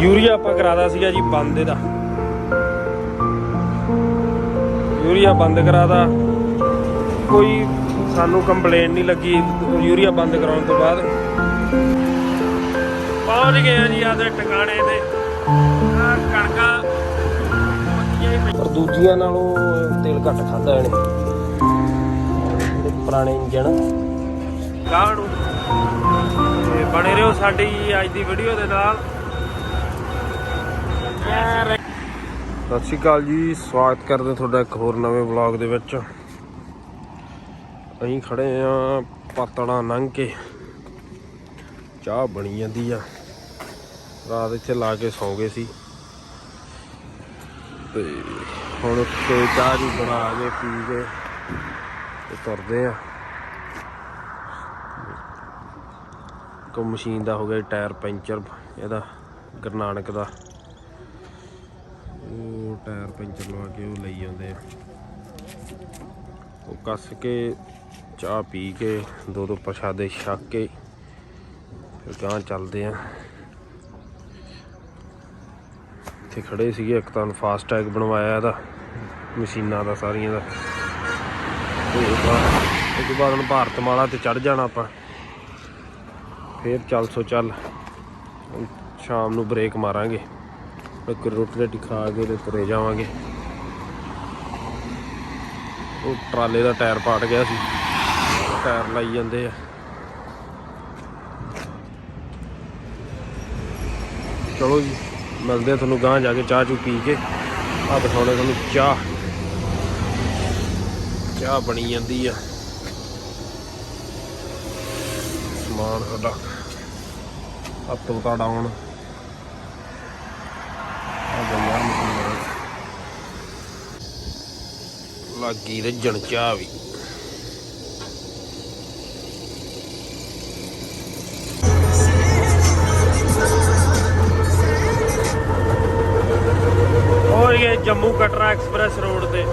Urea ਆਪਾਂ ਕਰਾਦਾ ਸੀਗਾ ਜੀ ਬੰਦ ਇਹਦਾ। ਯੂਰੀਆ ਬੰਦ ਕਰਾਦਾ ਕੋਈ ਸਾਨੂੰ ਕੰਪਲੇਂਟ ਨਹੀਂ ਲੱਗੀ, ਯੂਰੀਆ ਬੰਦ ਕਰਾਉਣ ਤੋਂ ਬਾਅਦ। ਪਹੁੰਚ ਗਏ ਆ ਜੀ ਆਦੇ ਟਿਕਾਣੇ ਤੇ। ਕਣਕਾਂ ਪਰ ਦੂਜੀਆਂ ਨਾਲੋਂ ਤੇਲ ਘੱਟ ਖਾਦਾ ਇਹਨੇ। ਜਿਹੜੇ ਪੁਰਾਣੇ ਇੰਜਣ। ਗਾਹ ਤੇ ਬਣੇ ਰਹੋ ਸਾਡੀ ਅੱਜ ਦੀ ਵੀਡੀਓ ਦੇ ਨਾਲ। ਸਤਿ ਸ਼੍ਰੀ ਅਕਾਲ ਜੀ, ਸਵਾਗਤ ਕਰਦੇ ਤੁਹਾਡਾ ਇੱਕ ਹੋਰ ਨਵੇਂ ਵਲੌਗ ਦੇ ਵਿੱਚ। ਅਸੀਂ ਖੜੇ ਆ ਪਾਤੜਾ ਲੰਘ ਕੇ। ਚਾਹ ਬਣੀ ਜਾਂਦੀ ਆ। ਰਾਤ ਇੱਥੇ ਲਾ ਕੇ ਸੌਂ ਗਏ ਸੀ। ਤੇ ਹੁਣ ਉੱਤੇ ਚਾਹ ਜੀ ਬਣਾ ਕੇ ਪੀ ਕੇ ਤੇ ਤੁਰਦੇ ਆ ਕੋ ਮਸ਼ੀਨ ਦਾ ਹੋ ਗਿਆ ਟਾਇਰ ਪੈਂਚਰ, ਇਹਦਾ ਗੁਰਨਾਨਕ ਦਾ। ਪੈਂਚਰ ਲਵਾ ਕੇ ਉਹ ਲਈ ਜਾਂਦੇ ਆ। ਉਹ ਕੱਸ ਕੇ, ਚਾਹ ਪੀ ਕੇ, ਦੋ ਦੋ ਪ੍ਰਸ਼ਾਦੇ ਛਕ ਕੇ, ਫਿਰ ਗਾਂ ਚੱਲਦੇ ਆ। ਇੱਥੇ ਖੜੇ ਸੀਗੇ, ਇੱਕ ਤਾਂ ਫਾਸਟ ਟੈਗ ਬਣਵਾਇਆ ਇਹਦਾ, ਮਸ਼ੀਨਾਂ ਦਾ, ਸਾਰੀਆਂ ਦਾ। ਤੇ ਬਾਅਦ ਤੋਂ ਬਾਅਦ ਹੁਣ ਭਾਰਤ ਮਾਲਾ ਤੇ ਚੜ ਜਾਣਾ ਆਪਾਂ। ਫੇਰ ਚੱਲ ਸੋ ਚੱਲ ਸ਼ਾਮ ਨੂੰ ਬ੍ਰੇਕ ਮਾਰਾਂਗੇ। ਇੱਕ ਰੋਟੀ ਰਾਟੀ ਖਾ ਕੇ ਤੇ ਤੁਰੇ ਜਾਵਾਂਗੇ। ਉਹ ਟਰਾਲੇ ਦਾ ਟਾਇਰ ਪਾਟ ਗਿਆ ਸੀ। ਟਾਇਰ ਲਾਈ ਜਾਂਦੇ ਆ। ਚਲੋ ਜੀ, ਮਿਲਦੇ ਆ ਤੁਹਾਨੂੰ ਗਾਂ ਜਾ ਕੇ ਚਾਹ ਚੂ ਪੀ ਕੇ। ਆ ਦਿਖਾਉਣੇ ਤੁਹਾਨੂੰ ਚਾਹ। ਚਾਹ ਬਣੀ ਜਾਂਦੀ ਆ। ਸਮਾਨ ਸਾਡਾ ਹੱਥੋਂ ਤਾਂ ਡਾਉਣ ਆ ਗਿਆ ਯਾਰ ਮਸ਼ੀਨ ਲੱਗੀ ਰੱਜਣ ਚਾਹ ਵੀ। ਹੋਰ ਇਹ ਜੰਮੂ ਕਟਰਾ ਐਕਸਪ੍ਰੈਸ ਰੋਡ ਤੇ।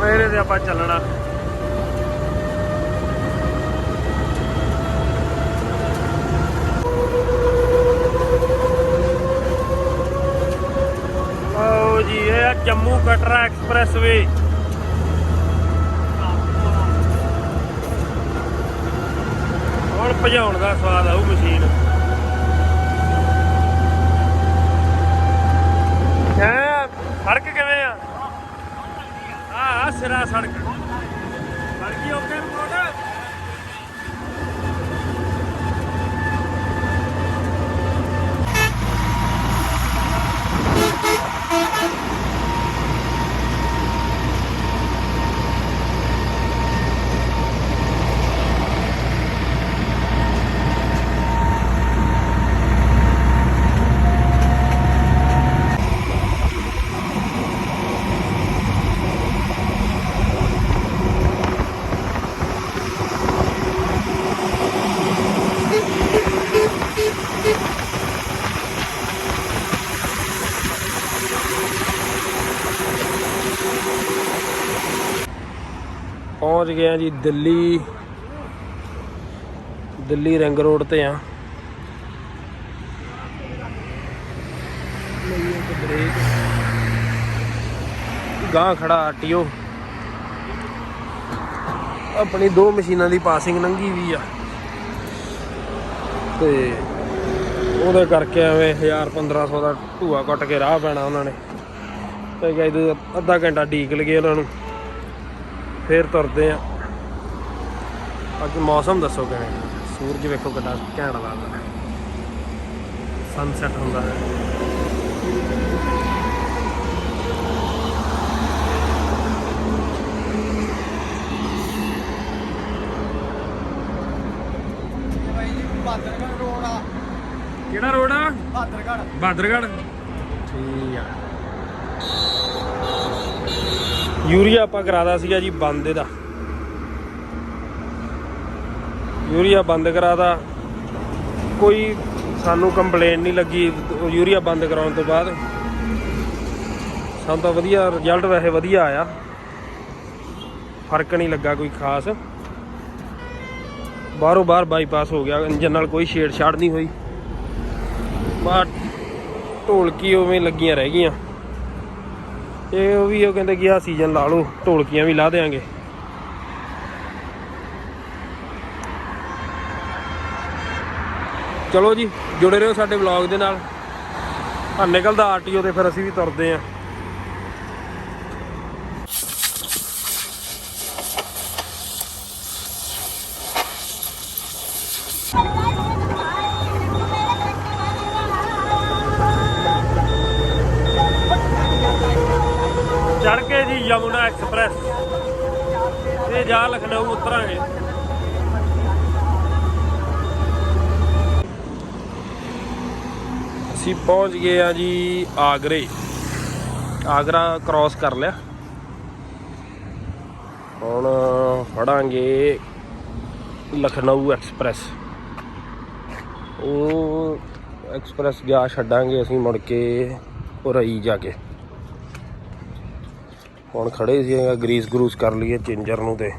ਮੇਰੇ ਤੇ ਆਪਾਂ ਚੱਲਣਾ। ਆਓ ਜੀ, ਇਹ ਆ ਜੰਮੂ ਕਟਰਾ ਐਕਸਪ੍ਰੈਸ ਵੇ ਹੁਣ ਭਜਾਉਣ ਦਾ ਸਵਾਦ ਆਊ ਮਸ਼ੀਨ। ਹੈ? ਸੜਕ ਕਿਵੇਂ ਆ? ਆ ਸਿਰਾ ਸੜਕ। ਪਹੁੰਚ ਗਏ ਆ ਜੀ ਦਿੱਲੀ। ਦਿੱਲੀ ਰਿੰਗ ਰੋਡ ਤੇ ਆ। ਗਾਂ ਖੜਾ ਆਟੀਓ ਆਪਣੀ ਦੋ ਮਸ਼ੀਨਾਂ ਦੀ ਪਾਸਿੰਗ ਲੰਘੀ ਵੀ ਆ। ਤੇ ਉਹਦੇ ਕਰਕੇ ਐਵੇਂ 1000 1500 ਦਾ ਢੂਆ ਕੱਟ ਕੇ ਰਾਹ ਪੈਣਾ ਉਹਨਾਂ ਨੇ। ਤੇ ਗਏ ਅੱਧਾ ਘੰਟਾ ਢੀਕ ਲਗੇ ਉਹਨਾਂ ਨੂੰ। ਫੇਰ ਤੁਰਦੇ ਆ। ਅੱਜ ਮੌਸਮ ਦੱਸੋ ਕਿਵੇਂ? ਸੂਰਜ ਵੇਖੋ ਕਿੰਨਾ ਘੈਂਟ ਲੱਗਦਾ। ਸਨਸੈਟ ਹੁੰਦਾ। ਹੈ ਬਾਦਰਗੜ ਰੋਡ ਆ। ਕਿਹੜਾ ਰੋਡ ਆ? ਬਾਦਰਗੜ ਬਾਦਰਗੜ ਠੀਕ ਆ। ਯੂਰੀਆ ਆਪਾਂ ਕਰਾਦਾ ਸੀਗਾ ਜੀ ਬੰਦ ਇਹਦਾ। ਯੂਰੀਆ ਬੰਦ ਕਰਾਦਾ ਕੋਈ ਸਾਨੂੰ ਕੰਪਲੇਂਟ ਨਹੀਂ ਲੱਗੀ, ਯੂਰੀਆ ਬੰਦ ਕਰਾਉਣ ਤੋਂ ਬਾਅਦ। ਸਾਨੂੰ ਤਾਂ ਵਧੀਆ ਰਿਜ਼ਲਟ ਵੈਸੇ ਵਧੀਆ ਆਇਆ। ਫ਼ਰਕ ਨਹੀਂ ਲੱਗਾ ਕੋਈ ਖਾਸ। ਬਾਹਰੋਂ ਬਾਹਰ ਬਾਈਪਾਸ ਹੋ ਗਿਆ ਇੰਜਨ ਨਾਲ ਕੋਈ ਛੇੜਛਾੜ ਨਹੀਂ ਹੋਈ। ਬਾ ਢੋਲਕੀ ਉਵੇਂ ਲੱਗੀਆਂ ਰਹਿ ਗਈਆਂ। ਇਹ ਉਹ ਵੀ ਉਹ ਕਹਿੰਦੇ ਕਿ ਆ ਸੀਜ਼ਨ ਲਾ ਲਓ, ਢੋਲਕੀਆਂ ਵੀ ਲਾ ਦੇਾਂਗੇ ਚਲੋ ਜੀ, ਜੁੜੇ ਰਹੋ ਸਾਡੇ ਵਲੌਗ ਦੇ ਨਾਲ। ਆ ਨਿਕਲਦਾ ਆਰਟੀਓ ਤੇ ਫਿਰ ਅਸੀਂ ਵੀ ਤੁਰਦੇ ਆਂ। ਅਸੀਂ ਪਹੁੰਚ ਗਏ ਆ ਜੀ ਆਗਰੇ। ਆਗਰਾ ਕ੍ਰਾਸ ਕਰ ਲਿਆ। ਹੁਣ ਫੜਾਂਗੇ ਲਖਨਊ ਐਕਸਪ੍ਰੈਸ ਉਹ ਐਕਸਪ੍ਰੈਸ ਗਿਆ ਛੱਡਾਂਗੇ ਅਸੀਂ ਮੁੜ ਕੇ ਉਰਈ ਜਾ ਕੇ। ਹੁਣ ਖੜੇ ਸੀ ਗਰੀਸ ਗਰੂਸ ਕਰ ਲਈਏ ਚੇਂਜਰ ਨੂੰ ਤੇ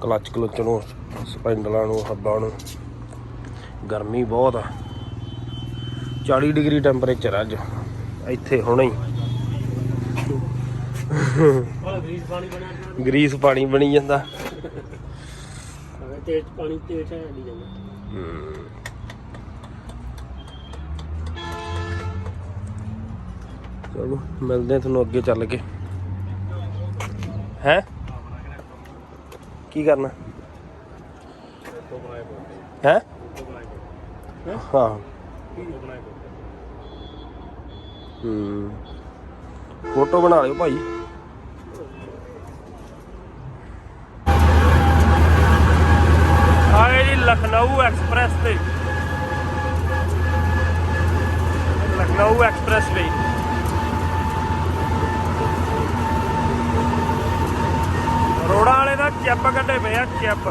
ਕਲਚ ਕਲੁੱਚ ਨੂੰ, ਸਪੈਂਡਲਾਂ ਨੂੰ, ਹੱਬਾਂ ਨੂੰ। ਗਰਮੀ ਬਹੁਤ ਆ। 40 ਡਿਗਰੀ ਟੈਂਪਰੇਚਰ ਅੱਜ। ਇੱਥੇ ਹੁਣੇ ਹੀ। ਗਰੀਸ ਪਾਣੀ ਬਣਿਆ ਗਰੀਸ ਪਾਣੀ ਬਣੀ ਜਾਂਦਾ। ਤੇਜ਼ ਪਾਣੀ ਤੇਜ਼ ਹੈ ਨਹੀਂ ਜਾਂਦਾ। ਚਲੋ ਮਿਲਦੇ ਆ ਤੁਹਾਨੂੰ ਅੱਗੇ ਚੱਲ ਕੇ। ਹੈ? ਕੀ ਕਰਨਾ? ਹੈ? ਹਾਂ। ਹੂੰ। ਫੋਟੋ ਬਣਾ ਲਿਓ ਭਾਈ। ਆਏ ਜੀ ਲਖਨਊ ਐਕਸਪ੍ਰੈਸ ਤੇ। ਲਖਨਊ ਐਕਸਪ੍ਰੈਸ ਵੇ ਰੋੜਾ ਵਾਲੇ ਦਾ ਚਿੱਪ ਕੱਢੇ ਪਏ ਆ, ਚਿੱਪ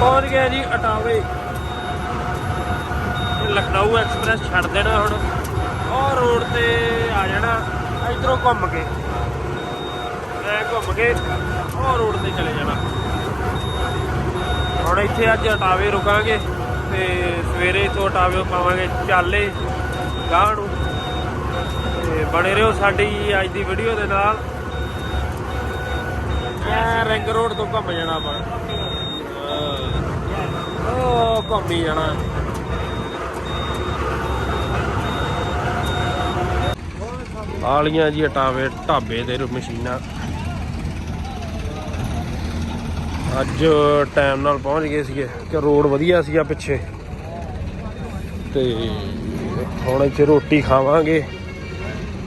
ਪਹੁੰਚ ਗਏ ਜੀ ਅਟਾਵੇ ਇਹ ਲਖਨਊ ਛੱਡ ਦੇਣਾ ਹੁਣ। ਉਹ ਰੋਡ ਤੇ ਆ ਜਾਣਾ, ਇਧਰੋਂ ਘੁੰਮ ਕੇ। ਐ ਘੁੰਮ ਕੇ ਉਹ ਰੋਡ ਤੇ ਚਲੇ ਜਾਣਾ। ਹੁਣ ਇੱਥੇ ਅੱਜ ਅਟਾਵੇ ਰੁਕਾਂਗੇ ਤੇ ਸਵੇਰੇ ਤੋਂ ਅਟਾਵੇ ਪਾਵਾਂਗੇ ਚਾਲੇ, ਗਾਹ ਨੂੰ। ਤੇ ਬਣੇ ਰਹੋ ਸਾਡੀ ਅੱਜ ਦੀ ਵੀਡੀਓ ਦੇ ਨਾਲ। ਐ ਰਿੰਗ ਰੋਡ ਤੋਂ ਘੁੰਮ ਜਾਣਾ ਆਪਾਂ। ਉਹ ਘੁੰਮੀ ਜਾਣਾ। ਆਲੀਆਂ ਜੀ ਅਟਾਵੇ ਢਾਬੇ ਦੇ ਮਸ਼ੀਨਾਂ। ਅੱਜ ਟਾਈਮ ਨਾਲ ਪਹੁੰਚ ਗਏ ਸੀਗੇ ਕਿ ਰੋਡ ਵਧੀਆ ਸੀਗਾ ਪਿੱਛੇ। ਤੇ ਹੁਣ ਇੱਥੇ ਰੋਟੀ ਖਾਵਾਂਗੇ।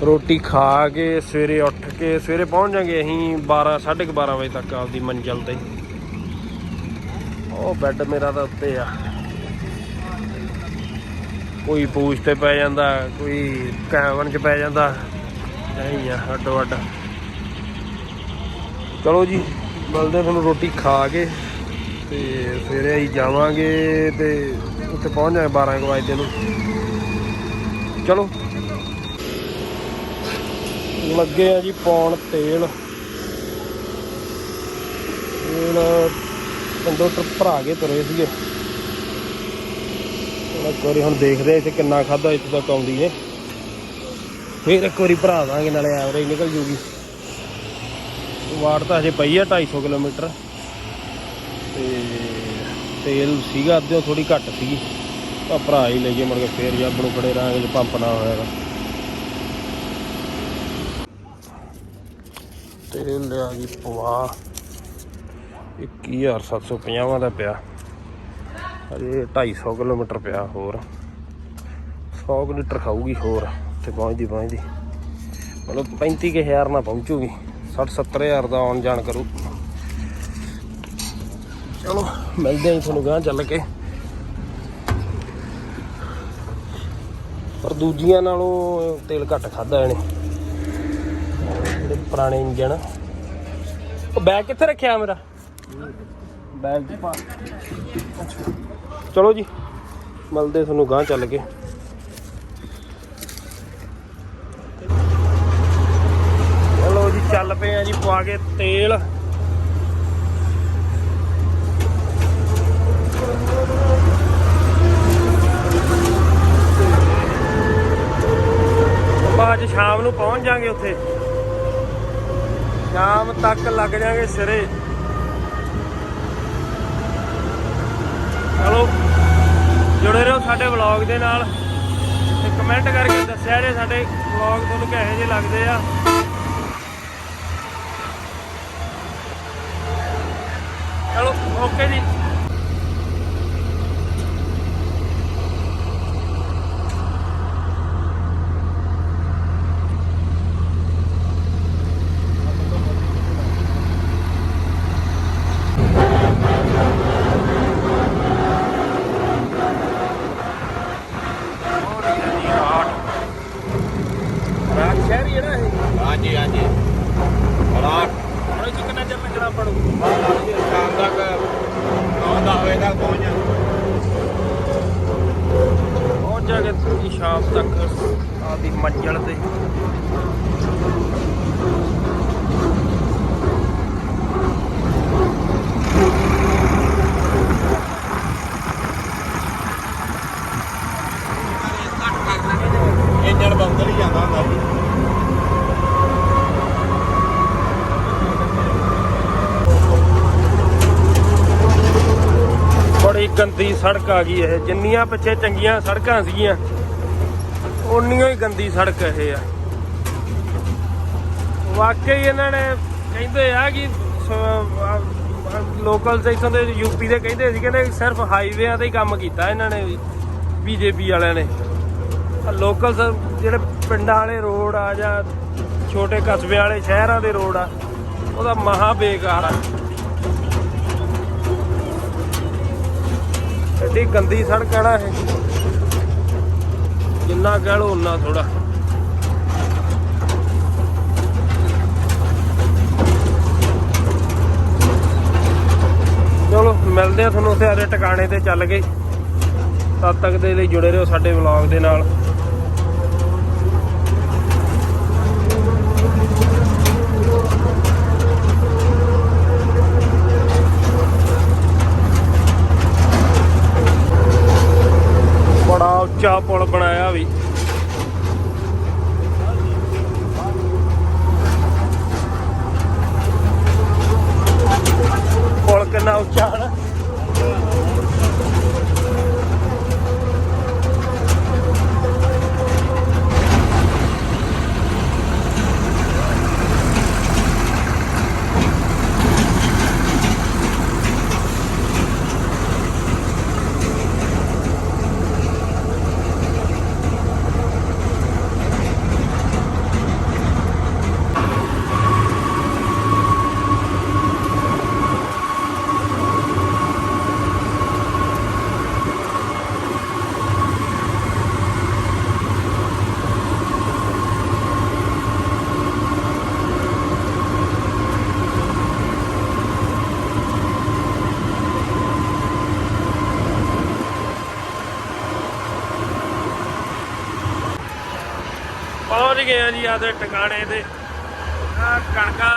ਰੋਟੀ ਖਾ ਕੇ ਸਵੇਰੇ ਉੱਠ ਕੇ ਸਵੇਰੇ ਪਹੁੰਚ ਜਾਾਂਗੇ ਅਸੀਂ 12 12:30 ਵਜੇ ਤੱਕ ਆਪਦੀ ਮੰਜ਼ਿਲ ਤੇ। ਉਹ ਬੈੱਡ ਮੇਰਾ ਤਾਂ ਉੱਤੇ ਆ। ਕੋਈ ਪੂਛ ਤੇ ਪੈ ਜਾਂਦਾ, ਕੋਈ ਕੈਵਨ ਚ ਪੈ ਜਾਂਦਾ। ਨਹੀਂ ਆ, ਅੱਡੋ ਅੱਡ ਚਲੋ ਜੀ, ਮਿਲਦੇ ਤੁਹਾਨੂੰ ਰੋਟੀ ਖਾ ਕੇ ਤੇ ਸਵੇਰੇ ਅਸੀਂ ਜਾਵਾਂਗੇ ਤੇ ਉੱਥੇ ਪਹੁੰਚ ਜਾਏ 12 ਕੁ ਵਜੇ ਨੂੰ। ਚਲੋ। ਲੱਗੇ ਆ ਜੀ ਪਾਉਣ ਤੇਲ। ਤੇਲ ਪਿੰਡੋਂ ਭਰਾ ਕੇ ਤੁਰੇ ਸੀਗੇ। ਇੱਕ ਵਾਰੀ ਹੁਣ ਦੇਖਦੇ ਇੱਥੇ ਕਿੰਨਾ ਖਾਦਾ ਇੱਥੇ ਤੱਕ ਆਉਂਦੀ ਹੈ। ਫੇਰ ਇੱਕ ਵਾਰੀ ਭਰਾ ਦਾਂਗੇ, ਨਾਲੇ ਐਵਰੇਜ ਨਿਕਲ ਜੂਗੀ। ਵਾਟ ਤਾਂ ਹਜੇ ਪਈ ਆ 250 ਕਿਲੋਮੀਟਰ। ਤੇ ਤੇਲ ਸੀਗਾ, ਅੱਧਿਓ ਥੋੜੀ ਘੱਟ ਸੀਗੀ। ਤਾਂ ਭਰਾ ਹੀ ਲਈਏ, ਮੁੜ ਕੇ ਫੇਰ ਜੱਬ ਨੂੰ ਖੜੇ ਰਾਂਗੇ ਜੇ ਪੰਪ ਨਾ ਹੋਇਆ ਤਾਂ। ਤੇਲ ਲਿਆ ਜੀ ਪਵਾ। 21750 ਦਾ ਪਿਆ। ਅਜੇ 250 ਕਿਲੋਮੀਟਰ ਪਿਆ ਹੋਰ। 100 ਕੁ ਲੀਟਰ ਖਾਊਗੀ ਹੋਰ। ਤੇ ਪਹੁੰਚਦੀ ਪਹੁੰਚਦੀ। ਮਤਲਬ 35 ਕੁ ਹਜ਼ਾਰ ਨਾਲ ਪਹੁੰਚੂਗੀ। 60 70 ਹਜ਼ਾਰ ਦਾ ਆਉਣ ਜਾਣ ਕਰੂ। ਚਲੋ ਮਿਲਦੇ ਆਂ ਤੁਹਾਨੂੰ ਗਾਂ ਚੱਲ ਕੇ। ਪਰ ਦੂਜੀਆਂ ਨਾਲੋਂ ਤੇਲ ਘੱਟ ਖਾਦਾ ਇਹਨੇ। ਜਿਹੜੇ ਪੁਰਾਣੇ ਇੰਜਣ। ਉਹ ਬੈਗ ਕਿੱਥੇ ਰੱਖਿਆ ਮੇਰਾ? ਬੈਗ ਪਾ। ਚਲੋ ਜੀ ਮਿਲਦੇ ਤੁਹਾਨੂੰ ਗਾਂ ਚੱਲ ਕੇ। ਪਏ ਆ ਜੀ, ਪਵਾ ਕੇ ਤੇਲ। ਆਪਾਂ ਅੱਜ ਸ਼ਾਮ ਨੂੰ ਪਹੁੰਚ ਜਾਾਂਗੇ ਉੱਥੇ। ਸ਼ਾਮ ਤੱਕ ਲੱਗ ਜਾਾਂਗੇ ਸਿਰੇ। ਚਲੋ, ਜੁੜੇ ਰਹੋ ਸਾਡੇ ਵਲੌਗ ਦੇ ਨਾਲ। ਤੇ ਕਮੈਂਟ ਕਰਕੇ ਦੱਸਿਆ ਜੇ ਸਾਡੇ ਵਲੌਗ ਤੁਹਾਨੂੰ ਕਿਹੋ ਜਿਹੇ ਲੱਗਦੇ ਆ। ਚਲੋ ਓਕੇ ਜੀ ਰਾਤ ਸ਼ਹਿਰ ਹੀ ਹੈ ਨਾ ਇਹ ਹਾਂਜੀ ਹਾਂਜੀ ਰਾਤ ਹੁਣ ਇਹ ਕਿੰਨਾ ਚਿਰ ਲੱਗਣਾ ਪੜੂ ਸ਼ਾਮ ਤੱਕ 9-10 ਵਜੇ ਤੱਕ ਪਹੁੰਚ ਜਾਣਾ ਪਹੁੰਚ ਸ਼ਾਮ ਤੱਕ ਆਪਦੀ ਮੰਜ਼ਲ ਤੇ ਇੰਜਣ ਬੰਦ ਹੀ ਜਾਂਦਾ ਹੁੰਦਾ ਜੀ ਬੜੀ ਗੰਦੀ ਸੜਕ ਆ ਗਈ ਇਹ। ਜਿੰਨੀਆਂ ਪਿੱਛੇ ਚੰਗੀਆਂ ਸੜਕਾਂ ਸੀਗੀਆਂ, ਓਨੀਆਂ ਹੀ ਗੰਦੀ ਸੜਕ ਇਹ ਆ। ਵਾਕਈ ਇਹਨਾਂ ਨੇ ਕਹਿੰਦੇ ਆ ਕਿ ਲੋਕਲ ਤੇ ਦੇ ਯੂਪੀ ਦੇ ਕਹਿੰਦੇ ਸੀ ਕਹਿੰਦੇ ਸਿਰਫ ਹਾਈਵੇਆਂ ਤੇ ਹੀ ਕੰਮ ਕੀਤਾ ਇਹਨਾਂ ਨੇ ਬੀਜੇਪੀ ਵਾਲਿਆਂ ਨੇ। ਲੋਕਲ ਜਿਹੜੇ ਪਿੰਡਾਂ ਵਾਲੇ ਰੋਡ ਆ ਜਾਂ ਛੋਟੇ ਕਸਬੇ ਵਾਲੇ ਸ਼ਹਿਰਾਂ ਦੇ ਰੋਡ ਆ, ਉਹਦਾ ਮਹਾ ਬੇਕਾਰ ਆ। ਐਡੀ ਗੰਦੀ ਸੜਕ ਹੈ ਨਾ ਇਹ। ਜਿੰਨਾ ਕਹਿ ਲਓ ਉਨਾ ਥੋੜਾ ਚਲੋ, ਮਿਲਦੇ ਆ ਤੁਹਾਨੂੰ ਉੱਥੇ ਆਦੇ ਟਿਕਾਣੇ ਤੇ ਚੱਲ ਗਏ ਤਦ ਤੱਕ ਦੇ ਲਈ ਜੁੜੇ ਰਹੋ ਸਾਡੇ ਵਲੌਗ ਦੇ ਨਾਲ ਬੜਾ ਉੱਚਾ ਪੁਲ ਬਣਾਇਆ ਵੀ ਪੁਲ ਕਿੰਨਾ ਉੱਚਾ ਹੈ ਨਾ ਪਹੁੰਚ ਗਏ ਆ ਜੀ ਆਦੇ ਟਿਕਾਣੇ ਤੇ। ਆ ਕਣਕਾਂ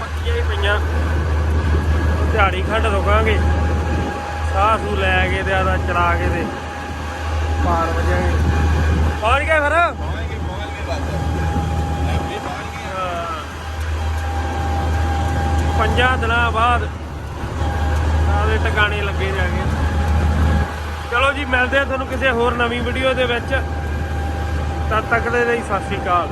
ਪੱਕੀਆਂ ਹੀ ਪਈਆਂ। ਦਿਹਾੜੀ ਖੰਡ ਰੁਕਾਂਗੇ। ਸਾਹ ਸੂ ਲੈ ਕੇ ਤੇ ਆਦਾ ਚਲਾ ਕੇ ਤੇ ਪਾਰ ਵਜਾਂਗੇ। ਪਹੁੰਚ ਗਏ ਫਿਰ? ਪਹੁੰਚ ਗਏ ਪਹੁੰਚ ਗਏ ਬਸ ਪੰਜਾਂ ਦਿਨਾਂ ਬਾਅਦ ਆਦੇ ਟਿਕਾਣੇ ਲੱਗੇ ਜਾਗੇ। ਚਲੋ ਜੀ, ਮਿਲਦੇ ਆ ਤੁਹਾਨੂੰ ਕਿਸੇ ਹੋਰ ਨਵੀਂ ਵੀਡੀਓ ਦੇ ਵਿੱਚ। ਤਦ ਤੱਕ ਦੇ ਲਈ ਸਤਿ ਸ਼੍ਰੀ ਅਕਾਲ।